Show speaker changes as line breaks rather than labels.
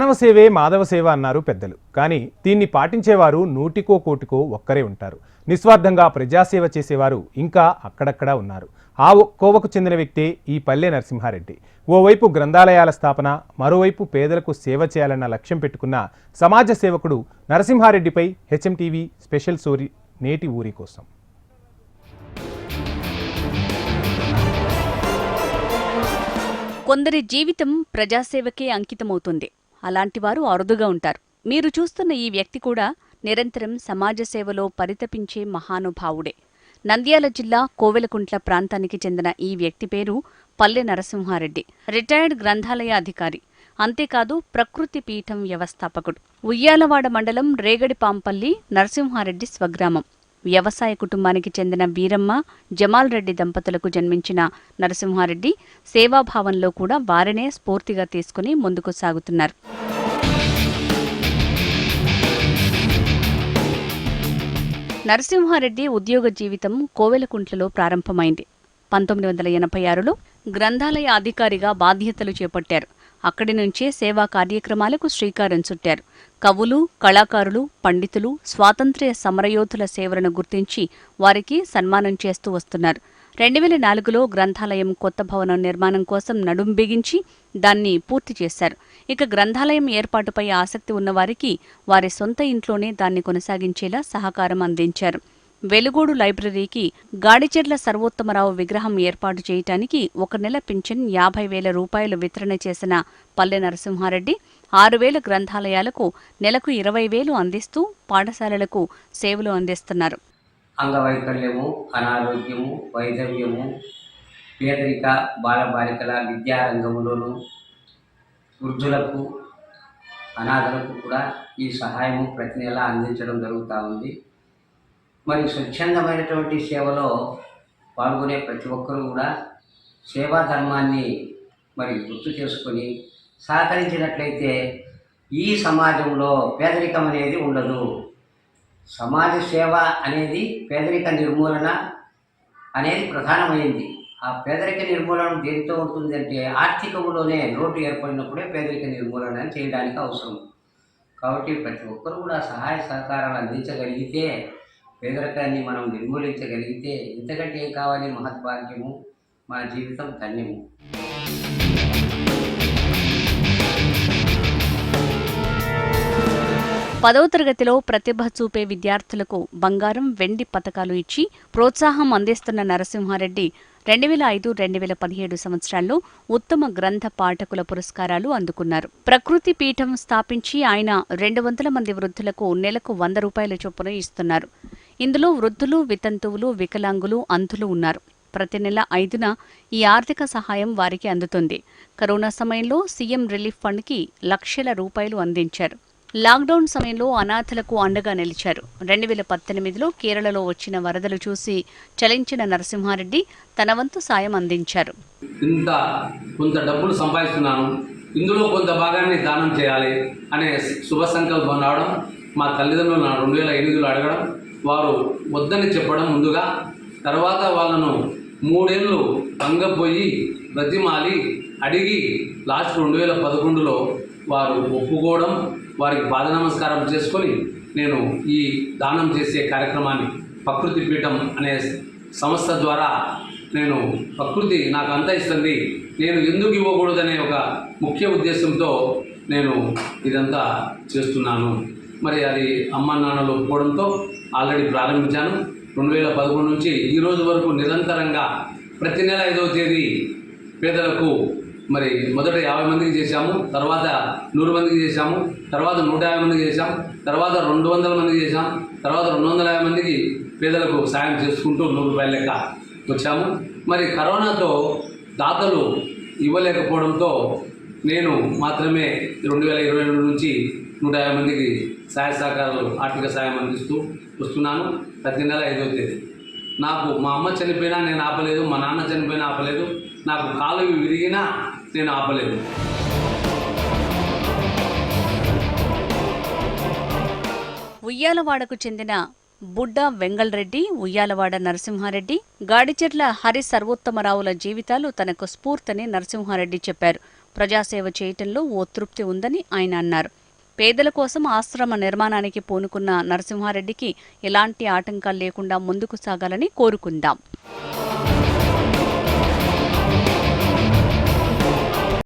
మానవ సేవే మాధవ సేవ అన్నారు పెద్దలు. కానీ దీన్ని పాటించేవారు నూటికో కోటికో ఒక్కరే ఉంటారు. నిస్వార్థంగా ప్రజాసేవ చేసేవారు ఇంకా అక్కడక్కడా ఉన్నారు. ఆ కోవకు చెందిన వ్యక్తే ఈ పల్లె నరసింహారెడ్డి. ఓవైపు గ్రంథాలయాల స్థాపన మరోవైపు పేదలకు సేవ చేయాలన్న లక్ష్యం పెట్టుకున్న సమాజ సేవకుడు నరసింహారెడ్డిపై హెచ్ఎంటీవీ స్పెషల్ స్టోరీ నేటి ఊరి కోసం.
కొందరి జీవితం ప్రజాసేవకే అంకితమవుతుంది. అలాంటి వారు అరుదుగా ఉంటారు. మీరు చూస్తున్న ఈ వ్యక్తి కూడా నిరంతరం సమాజ సేవలో పరితపించే మహానుభావుడే. నంద్యాల జిల్లా కోవెలకుంట్ల ప్రాంతానికి చెందిన ఈ వ్యక్తి పేరు పల్లె నరసింహారెడ్డి. రిటైర్డ్ గ్రంథాలయ అధికారి అంతేకాదు ప్రకృతి పీఠం వ్యవస్థాపకుడు. ఉయ్యాలవాడ మండలం రేగడిపాంపల్లి నరసింహారెడ్డి స్వగ్రామం. వ్యవసాయ కుటుంబానికి చెందిన వీరమ్మ జమాల్ రెడ్డి దంపతులకు జన్మించిన నరసింహారెడ్డి సేవాభావంలో కూడా వారినే స్ఫూర్తిగా తీసుకుని ముందుకు సాగుతున్నారు. నరసింహారెడ్డి ఉద్యోగ జీవితం కోవెలకుంట్లలో ప్రారంభమైంది. పంతొమ్మిది వందల ఎనభై ఆరులో గ్రంథాలయ అధికారిగా బాధ్యతలు చేపట్టారు. అక్కడి నుంచే సేవా కార్యక్రమాలకు శ్రీకారం చుట్టారు. కవులు కళాకారులు పండితులు స్వాతంత్ర్య సమరయోధుల సేవలను గుర్తించి వారికి సన్మానం చేస్తూ వస్తున్నారు. రెండు వేల నాలుగులో గ్రంథాలయం కొత్త భవనం నిర్మాణం కోసం నడుం బిగించి దాన్ని పూర్తి చేశారు. ఇక గ్రంథాలయం ఏర్పాటుపై ఆసక్తి ఉన్నవారికి వారి సొంత ఇంట్లోనే దాన్ని కొనసాగించేలా సహకారం అందించారు. వెలుగోడు లైబ్రరీకి గాడిచెర్ల సర్వోత్తమరావు విగ్రహం ఏర్పాటు చేయటానికి ఒక నెల పింఛన్ యాభై వేల రూపాయలు వితరణ చేసిన పల్లె నరసింహారెడ్డి ఆరు వేల గ్రంథాలయాలకు నెలకు ఇరవై వేలు అందిస్తూ పాఠశాలలకు సేవలు అందిస్తున్నారు.
అంగవైకల్యము అనారోగ్యము వైధవ్యము పేదరిక బాలబాలికల విద్యారంగంలోనూ వృద్ధులకు అనాథలకు కూడా ఈ సహాయము ప్రతి నెల అందించడం జరుగుతూ ఉంది. మరి స్వచ్ఛందమైనటువంటి సేవలో పాల్గొనే ప్రతి ఒక్కరూ కూడా సేవా ధర్మాన్ని మరి గుర్తు చేసుకొని సహకరించినట్లయితే ఈ సమాజంలో పేదరికం అనేది ఉండదు. సమాజ సేవ అనేది పేదరిక నిర్మూలన అనేది ప్రధానమైంది. ఆ పేదరిక నిర్మూలన దేంతో ఉంటుందంటే ఆర్థికంలోనే లోటు ఏర్పడినప్పుడే పేదరిక నిర్మూలన చేయడానికి అవసరం. కాబట్టి ప్రతి ఒక్కరు కూడా సహాయ సహకారాలు అందించగలిగితే పేదరికాన్ని మనం నిర్మూలించగలిగితే ఇంతకంటే ఏం కావాలి? మహద్భాగ్యము. మన జీవితం ధన్యము.
పదవ తరగతిలో ప్రతిభ చూపే విద్యార్థులకు బంగారం వెండి పథకాలు ఇచ్చి ప్రోత్సాహం అందిస్తున్న నరసింహారెడ్డి రెండు వేల ఐదు రెండు వేల పదిహేడు సంవత్సరాల్లో ఉత్తమ గ్రంథ పాఠకుల పురస్కారాలు అందుకున్నారు. ప్రకృతి పీఠం స్థాపించి ఆయన రెండు వందల మంది వృద్ధులకు నెలకు వంద రూపాయల చొప్పున ఇస్తున్నారు. ఇందులో వృద్ధులు వితంతువులు వికలాంగులు అంధులు ఉన్నారు. ప్రతి నెల ఐదున ఈ ఆర్థిక సహాయం వారికి అందుతుంది. కరోనా సమయంలో సీఎం రిలీఫ్ ఫండ్కి లక్షల రూపాయలు అందించారు. లాక్డౌన్ సమయంలో అనాథలకు అండగా నిలిచారు. రెండు వేల పద్దెనిమిదిలో కేరళలో వచ్చిన వరదలు చూసి చలించిన నరసింహారెడ్డి తన వంతు సాయం అందించారు.
ఇంత కొంత డబ్బులు సంపాదిస్తున్నాను ఇందులో కొంత భాగాన్ని దానం చేయాలి అనే శుభ సంకల్పం రావడం మా తల్లిదండ్రులు నా రెండు వేల ఎనిమిదిలో అడగడం వారు వద్దని చెప్పడం ముందుగా తర్వాత వాళ్ళను మూడేళ్ళు భంగపోయి బ్రతిమాలి అడిగి లాస్ట్ రెండు వేల పదకొండులో వారు ఒప్పుకోవడం వారికి పాద నమస్కారం చేసుకొని నేను ఈ దానం చేసే కార్యక్రమాన్ని ప్రకృతి పీఠం అనే సంస్థ ద్వారా నేను ప్రకృతి నాకు అంత ఇస్తుంది నేను ఎందుకు ఇవ్వకూడదనే ఒక ముఖ్య ఉద్దేశంతో నేను ఇదంతా చేస్తున్నాను. మరి అది అమ్మ నాన్నలు ఒప్పుకోవడంతో ఆల్రెడీ ప్రారంభించాను. రెండు వేల పదకొండు నుంచి ఈ రోజు వరకు నిరంతరంగా ప్రతి నెల ఐదవ తేదీ పేదలకు మరి మొదట యాభై మందికి చేశాము తర్వాత నూరు మందికి చేశాము తర్వాత నూట యాభై మందికి చేశాం తర్వాత రెండు వందల మందికి చేశాం తర్వాత రెండు వందల యాభై మందికి పేదలకు సాయం చేసుకుంటూ నూరు రూపాయల లెక్క వచ్చాము. మరి కరోనాతో దాతలు ఇవ్వలేకపోవడంతో నేను మాత్రమే రెండు వేల ఇరవై రెండు నుంచి నూట యాభై మందికి సహాయ సహకారాలు ఆర్థిక సాయం అందిస్తూ వస్తున్నాను ప్రతి నెల ఐదో తేదీ. నాకు మా అమ్మ చనిపోయినా నేను ఆపలేదు మా నాన్న చనిపోయినా ఆపలేదు నాకు కాలు విరిగినా నేను ఆపలేదు.
ఉయ్యాలవాడకు చెందిన బుడ్డ వెంగళరెడ్డి ఉయ్యాలవాడ నరసింహారెడ్డి గాడిచెర్ల హరి సర్వోత్తమరావుల జీవితాలు తనకు స్ఫూర్తని నరసింహారెడ్డి చెప్పారు. ప్రజాసేవ చేయటంలో ఓ తృప్తి ఉందని ఆయన అన్నారు. పేదల కోసం ఆశ్రమ నిర్మాణానికి పూనుకున్న నరసింహారెడ్డికి ఎలాంటి ఆటంకాలు లేకుండా ముందుకు సాగాలని కోరుకుందాం.